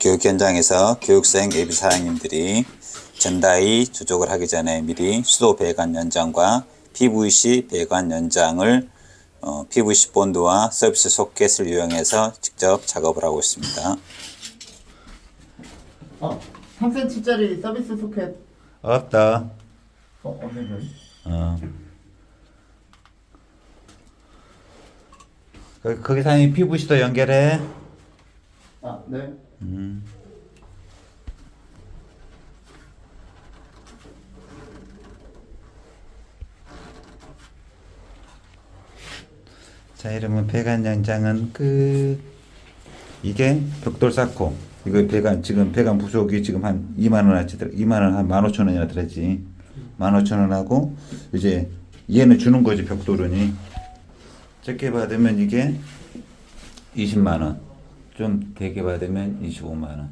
교육 현장에서 교육생 예비 사장님들이 전다이 조족을 하기 전에 미리 수도 배관 연장과 PVC 배관 연장을 어, PVC 본드와 서비스 소켓을 이용해서 직접 작업을 하고 있습니다. 어, 3cm짜리 서비스 소켓 없다. 어, 없는 거 어. 거- 거기 사장님 PVC도 연결해. 아, 네. 자, 이러면 배관 연장은 끝. 이게 벽돌 쌓고 이거 배관 지금 배관 부속이 지금 한 2만 원어치 들 2만 원 한 15,000원이나 들었지. 15,000원하고 이제 얘는 주는 거지 벽돌은이. 적게 받으면 이게 20만 원. 좀 되게 받으면 25만 원.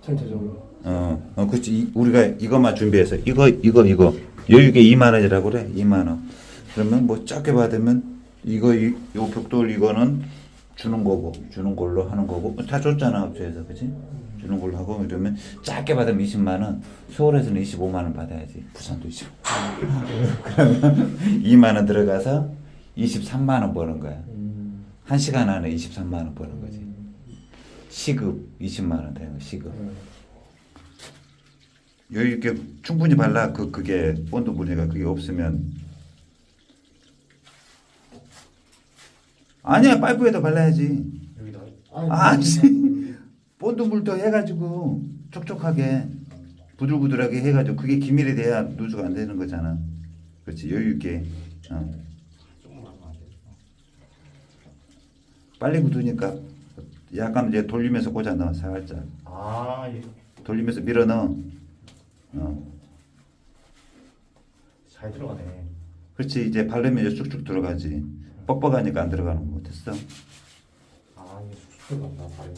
전체적으로. 어, 어, 그렇지. 이- 우리가 이것만 준비해서 이거 이거 이거 여유게 2만 원이라고 그래. 2만 원. 그러면 뭐 작게 받으면 이거 이, 요 벽돌 이거는 주는 거고 주는 걸로 하는 거고 다 줬잖아 업체에서 그지 주는 걸로 하고 이러면 작게 받으면 20만 원 서울에서는 25만 원 받아야지 부산도 25 그러면 2만 원 들어가서 23만 원 버는 거야 음. 한 시간 안에 23만 원 버는 거지 시급 20만 원 되는 거 시급. 여유 있게 충분히 발라 그 그게 본드 무늬가 그게 없으면. 아니야 파이프에다 발라야지. 여기다. 아 씨. 본드 물도 해가지고 촉촉하게 부들부들하게 해가지고 그게 기밀이 돼야 누수가 안 되는 거잖아. 그렇지 여유 있게. 어. 빨리 굳으니까 약간 이제 돌리면서 꽂아 넣어 살짝 아, 예. 돌리면서 밀어 넣어 어. 잘 들어가네. 그렇지 이제 바르면 이제 쭉쭉 들어가지 뻑뻑하니까 안 들어가는 거 됐어 아, 이게 쑥쑥 들어간다. 발이.